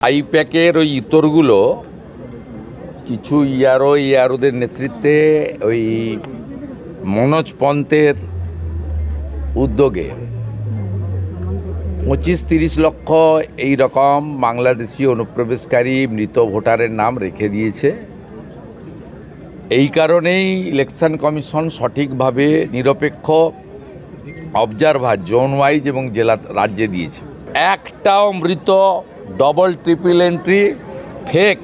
আইপ্যাকের ওই ইতরগুলো কিছু ইয়ারো ইয়ারোদের নেতৃত্বে ওই মনোজ পন্থের উদ্যোগে পঁচিশ তিরিশ লক্ষ এই রকম বাংলাদেশি অনুপ্রবেশকারী মৃত ভোটারের নাম রেখে দিয়েছে। এই কারণেই ইলেকশন কমিশন সঠিকভাবে নিরপেক্ষ অবজারভার জোন ওয়াইজ এবং জেলা, রাজ্যে দিয়েছে। একটাও মৃত double triple entry fake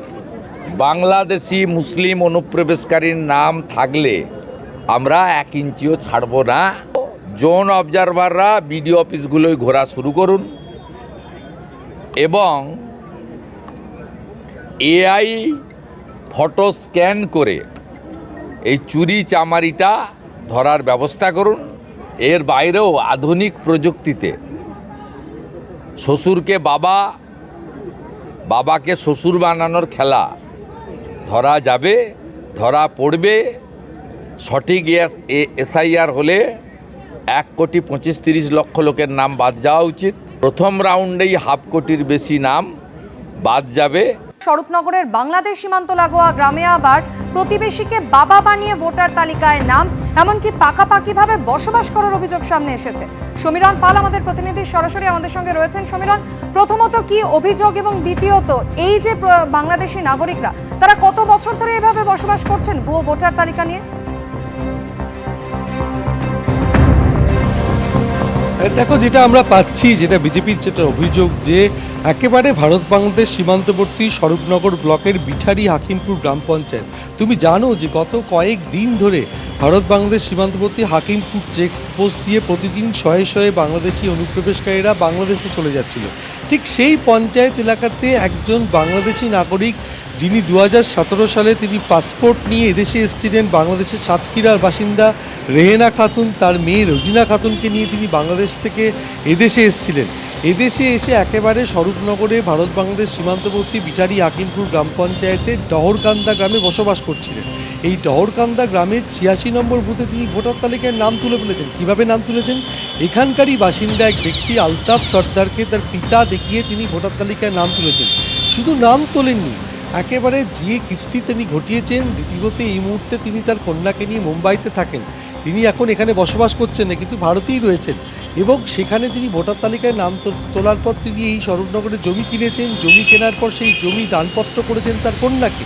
Bangladeshi মুসলিম অনুপ্রবেশকারীর নাম থাকলে আমরা এক ইঞ্চিও ছাড়ব না। জোন অবজারভাররা বিডিও অফিসগুলোয় ঘোরা শুরু করুন। এবং এআই ফটো স্ক্যান করে এই চুরি চামারিটা ধরার ব্যবস্থা করুন। এর বাইরেও আধুনিক প্রযুক্তিতে শ্বশুরকে বাবা বাবাকে শ্বশুর বানানোর খেলা। ধরা যাবে, ধরা পড়বে। সঠিক এসআইআর হলে এক কোটি পঁচিশ তিরিশ লক্ষ লোকের নাম বাদ যাওয়া উচিত। প্রথম রাউন্ডেই হাফ কোটির বেশি নাম বাদ যাবে। স্বরূপনগরের বাংলাদেশ সীমান্ত লাগোয়া গ্রামে আবার প্রতিবেশীকে বাবা বানিয়ে ভোটার তালিকায় নাম, এমনকি পাকাপাকিভাবে বসবাস করার অভিযোগ সামনে এসেছে। সমীরণ পাল, আমাদের প্রতিনিধি, সরাসরি আমাদের সঙ্গে রয়েছেন। সমীরণ, প্রথমত কি অভিযোগ এবং দ্বিতীয়ত, এই যে, বাংলাদেশি নাগরিকরা, তারা কত বছর ধরে এভাবে বসবাস করছেন ভুয়ো ভোটার তালিকা নিয়ে? দেখো যেটা আমরা পাচ্ছি, যেটা বিজেপির যেটা অভিযোগ যে একেবারে ভারত বাংলাদেশ সীমান্তবর্তী স্বরূপনগর ব্লকের বিঠারি হাকিমপুর গ্রাম পঞ্চায়েত। তুমি জানো যে গত কয়েক দিন ধরে ভারত বাংলাদেশ সীমান্তবর্তী হাকিমপুর চেক পোস্ট দিয়ে প্রতিদিন শয়ে শয়ে বাংলাদেশি অনুপ্রবেশকারীরা বাংলাদেশে চলে যাচ্ছিল। ঠিক সেই পঞ্চায়েত এলাকাতে একজন বাংলাদেশি নাগরিক যিনি দু হাজার সতেরো সালে তিনি পাসপোর্ট নিয়ে এদেশে এসেছিলেন, বাংলাদেশের সাতক্ষীরার বাসিন্দা রেহেনা খাতুন, তার মেয়ে রোজিনা খাতুনকে নিয়ে তিনি বাংলাদেশ থেকে এদেশে এসেছিলেন। এদেশে এসে একেবারে স্বরূপনগরে ভারত বাংলাদেশ সীমান্তবর্তী বিটারি হাকিমপুর গ্রাম পঞ্চায়েতের ডহরকান্দা গ্রামে বসবাস করছিলেন। এই ডহরকান্দা গ্রামের ছিয়াশি নম্বর বুথে তিনি ভোটার তালিকায় নাম তুলে ফেলেছেন। কীভাবে নাম তুলেছেন? এখানকারই বাসিন্দা এক ব্যক্তি আলতাফ সর্দারকে তার পিতা দেখিয়ে তিনি ভোটার তালিকায় নাম তুলেছেন। শুধু নাম তোলেননি একেবারে যে কীর্তি তিনি ঘটিয়েছেন, দ্বিতীয়তে এই মুহূর্তে তিনি তার কন্যাকে নিয়ে মুম্বাইতে থাকেন। তিনি এখন এখানে বসবাস করছেন না কিন্তু ভারতেই রয়েছেন। এবং সেখানে তিনি ভোটার তালিকায় নাম তোলার পর তিনি এই স্বরূপনগরে জমি কিনেছেন। জমি কেনার পর সেই জমি দানপত্র করেছেন তার কন্যাকে।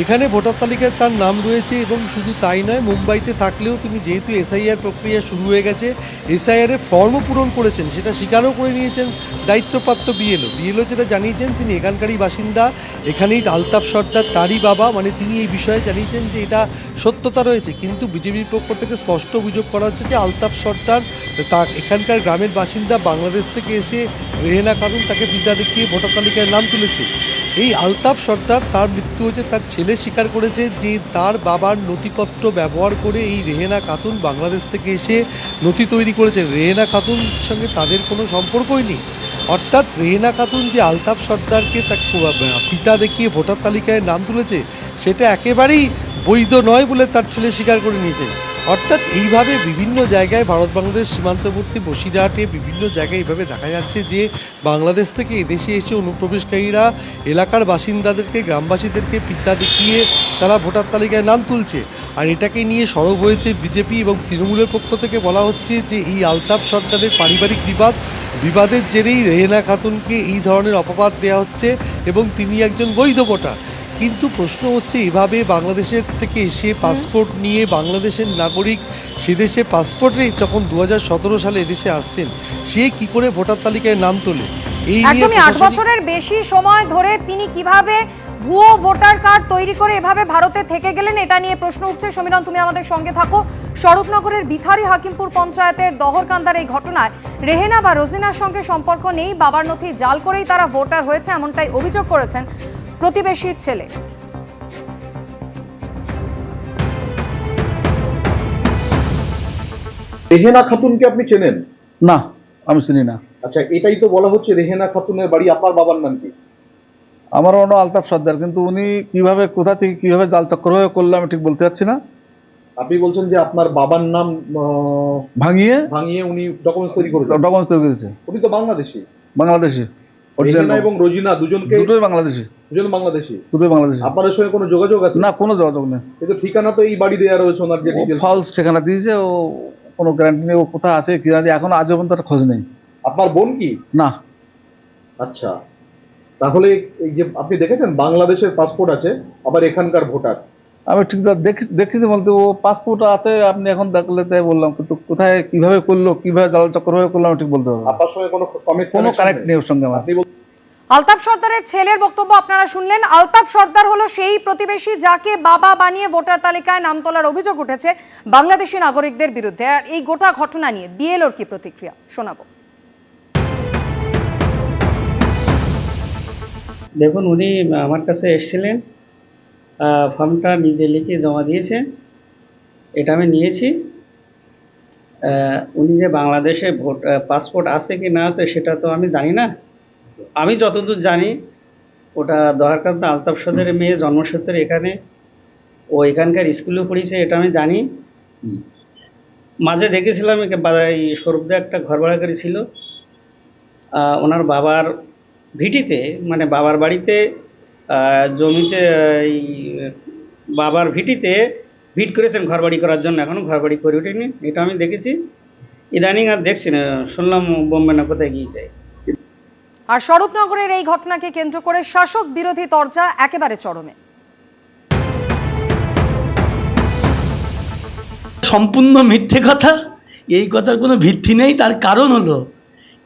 এখানে ভোটার তালিকায় তার নাম রয়েছে এবং শুধু তাই নয়, মুম্বাইতে থাকলেও তিনি যেহেতু এসআইআর প্রক্রিয়া শুরু হয়ে গেছে এসআইআরের ফর্মও পূরণ করেছেন, সেটা স্বীকারও করে নিয়েছেন দায়িত্বপ্রাপ্ত বিএলও বিএলও যেটা জানিয়েছেন তিনি এখানকারই বাসিন্দা, এখানেই আলতাফ সর্দার, তারই বাবা মানে তিনি এই বিষয়ে জানিয়েছেন যে এটা সত্যতা রয়েছে, কিন্তু বিজেপির পক্ষ থেকে স্পষ্ট অভিযোগ করা হচ্ছে যে আলতাফ সর্দার তা এখানকার গ্রামের বাসিন্দা, বাংলাদেশ থেকে এসে রেহেনা খাতুন তাকে পিতা দেখিয়ে ভোটার তালিকায় নাম তুলেছে। এই আলতাফ সর্দার, তার মৃত্যু হয়েছে, তার ছেলে স্বীকার করেছে যে তার বাবার নথিপত্র ব্যবহার করে এই রেহেনা খাতুন বাংলাদেশ থেকে এসে নথি তৈরি করেছেন রেহেনা খাতুন সঙ্গে তাদের কোনো সম্পর্কই নেই। অর্থাৎ রেহেনা খাতুন যে আলতাফ সর্দারকে তার পিতা দেখিয়ে ভোটার তালিকায় নাম তুলেছে, সেটা একেবারেই বৈধ নয় বলে তার ছেলে স্বীকার করে নিয়েছেন অর্থাৎ এইভাবে বিভিন্ন জায়গায় ভারত, বাংলাদেশ সীমান্তবর্তী বসিরহাটে বিভিন্ন জায়গায় এইভাবে দেখা যাচ্ছে যে বাংলাদেশ থেকে এদেশে এসে অনুপ্রবেশকারীরা এলাকার বাসিন্দাদেরকে, গ্রামবাসীদেরকে পিতা দেখিয়ে তারা ভোটার তালিকায় নাম তুলছে। আর এটাকে নিয়ে সরব হয়েছে বিজেপি এবং তৃণমূলের পক্ষ থেকে বলা হচ্ছে যে এই আলতাফ সরকারের পারিবারিক বিবাদ, বিবাদের জেরেই রেহেনা খাতুনকে এই ধরনের অপবাদ দেওয়া হচ্ছে এবং তিনি একজন বৈধ ভোটার। কিন্তু প্রশ্ন হচ্ছে এভাবে বাংলাদেশের থেকে এসে পাসপোর্ট নিয়ে বাংলাদেশের নাগরিক সে দেশে পাসপোর্টে যখন দু সালে এদেশে আসছেন সে কি করে ভোটার তালিকায় নাম তোলে? এই একদমই আট বছরের বেশি সময় ধরে তিনি কীভাবে ভুয়ো ভোটার কার্ড তৈরি করে এভাবে ভারতে থেকে গেলেন এটা নিয়ে প্রশ্ন উঠছে। সমীরণ তুমি আমাদের সঙ্গে থাকো। স্বরূপনগরের বিথারি হাকিমপুর পঞ্চায়েতের দহরকান্দার এই ঘটনায় রেহেনা বা রোজিনার সঙ্গে সম্পর্ক নেই বাবার নথি জাল করেই তারা ভোটার হয়েছে এমনটাই অভিযোগ করেছেন প্রতিবেশীর ছেলে। রেহেনা খাতুনকে আপনি চেনেন? না আমি চিনি না। আচ্ছা এটাই তো বলা হচ্ছে রেহেনা খাতুনের বাড়ি। আপনার বাবার নাম কি? আমার অন্য আলতাফ সর্দার কিন্তু উনি কীভাবে কোথা থেকে কীভাবে জাল চক্রভাবে করল আমি ঠিক বলতে পারছি না। আপনি বলছেন যে আপনার বাবার নাম ভাঙিয়ে ভাঙিয়ে উনি ডকুমেন্টস তৈরি করেছেন। ডকুমেন্টস তৈরি করেছে। উনি তো বাংলাদেশি। বাংলাদেশি। এবং রোজিনা দুজনকে দুটোই বাংলাদেশি। দুজন বাংলাদেশি? দুটোই বাংলাদেশি। আপনাদের সঙ্গে কোনো যোগাযোগ আছে? না কোনো যোগাযোগ নেই। কিন্তু ঠিকানা তো এই বাড়ি দেওয়া রয়েছে ওনার যে ডিটেলস ফলস ঠিকানা দিয়েছে ও কোনো গ্যারান্টি নেই ও কোথায় আছে কি জানি এখন আজ পর্যন্ত একটা খোঁজ নেই। আপনার বোন কি? না। আচ্ছা। তাহলে এই যে আপনি দেখেছেন বাংলাদেশের পাসপোর্ট আছে আবার এখানকার ভোটার আমি ঠিক দেখি দেখেছি বলতে ও পাসপোর্ট আছে আপনি এখন দেখলে তাই বললাম কিন্তু কোথায় কীভাবে করল কীভাবে জাল চক্র হয়ে করল আমি ঠিক বলতে পারব আপনার সঙ্গে কোনো কমিট কোনো কানেক্ট নেই। ওর সঙ্গে আমার। আলতাফ সর্দারের ছেলের বক্তব্য আপনারা শুনলেন। আলতাফ সর্দার হলো সেই প্রতিবেশী যাকে বাবা বানিয়ে ভোটার তালিকায় নাম তোলার অভিযোগ উঠেছে বাংলাদেশি নাগরিকদের বিরুদ্ধে। আর এই গোটা ঘটনা নিয়ে বিএলওর কি প্রতিক্রিয়া শোনাবো। দেখুন উনি আমার কাছে এসেছিলেন। ফর্মটা নিজে লিখে জমা দিয়েছে। এটা আমি নিয়েছি। উনি যে বাংলাদেশে ভোট পাসপোর্ট আছে কি না আছে সেটা তো আমি জানি না। আমি যতদূর জানি ওটা দরকার আলতাফ সদের মেয়ে জন্মসূত্রে এখানে ও এখানকার স্কুলে পড়েছে এটা আমি জানি। মাঝে দেখেছিলাম এই সৌরভদা একটা ঘর ভাড়া করেছিল ওনার বাবার ভিটিতে মানে বাবার বাড়িতে জমিতে এই বাবার ভিটিতে ভিট করেছেন ঘরবাড়ি করার জন্য এখনও ঘরবাড়ি করে ওঠেনি এটা আমি দেখেছি। ইদানিং আর দেখছি না শুনলাম বোম্বে না কোথায় গিয়েছে। আর স্বরূপনগরের এই ঘটনাকে কেন্দ্র করে শাসক বিরোধী তরজা একেবারে চরমে। সম্পূর্ণ মিথ্যে কথা এই কথার কোনো ভিত্তি নেই তার কারণ হলো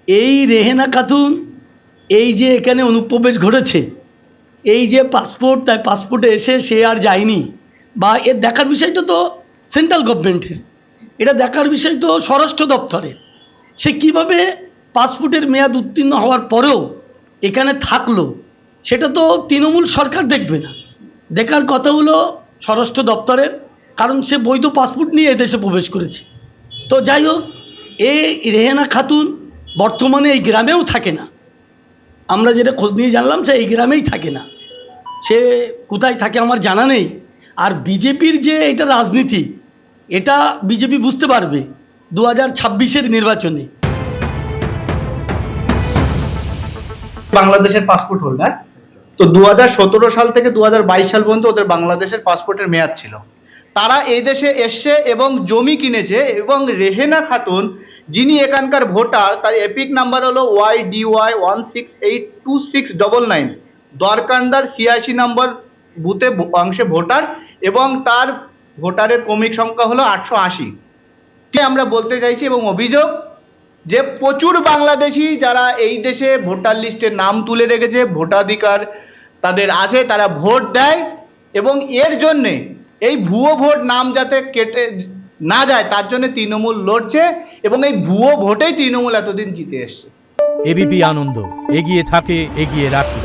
এই রেহেনা খাতুন এই যে এখানে অনুপ্রবেশ ঘটেছে এই যে পাসপোর্ট তাই পাসপোর্টে এসে সে আর যায়নি, বা এর দেখার বিষয় তো সেন্ট্রাল গভর্নমেন্টের এটা দেখার বিষয় তো স্বরাষ্ট্র দপ্তরের। সে কীভাবে পাসপোর্টের মেয়াদ উত্তীর্ণ হওয়ার পরেও এখানে থাকল, সেটা তো তৃণমূল সরকার দেখবে না। দেখার কথা হলো স্বরাষ্ট্র দপ্তরের, কারণ সে বৈধ পাসপোর্ট নিয়ে এদেশে প্রবেশ করেছে। তো যাই হোক এই রেহেনা খাতুন বর্তমানে এই গ্রামেও থাকে না। আমরা যেটা খোঁজ নিয়ে জানলাম, সে এই গ্রামেই থাকে না। সে কোথায় থাকে আমার জানা নেই। আর বিজেপির যে এটা রাজনীতি, এটা বিজেপি বুঝতে পারবে দু হাজার ছাব্বিশের নির্বাচনে। বাংলাদেশের পাসপোর্ট হোল্ডার তো দু হাজার সতেরো সাল থেকে দু হাজার বাইশ সাল পর্যন্ত ওদের বাংলাদেশের পাসপোর্টের মেয়াদ ছিল। তারা এই দেশে এসছে এবং জমি কিনেছে এবং রেহেনা খাতুন, যিনি এখানকার ভোটার, তার এপিক নাম্বার হলো Y D Y one six eight two six double nine. দরকান্দার ছিয়াশি নম্বর বুথে অংশে ভোটার এবং তার ভোটারের ক্রমিক সংখ্যা হলো আটশো আশি। আমরা বলতে চাইছি এবং অভিযোগ যে প্রচুর বাংলাদেশি যারা এই দেশে ভোটার লিস্টে নাম তুলে রেখেছে, ভোটাধিকার তাদের আছে, তারা ভোট দেয় এবং এর জন্যে এই ভুয়ো ভোট নাম যাতে কেটে না যায়, তার জন্য তৃণমূল লড়ছে এবং এই ভুয়ো ভোটেই তৃণমূল এতদিন জিতে এসছে। এবিপি আনন্দ, এগিয়ে থাকে, এগিয়ে রাখে।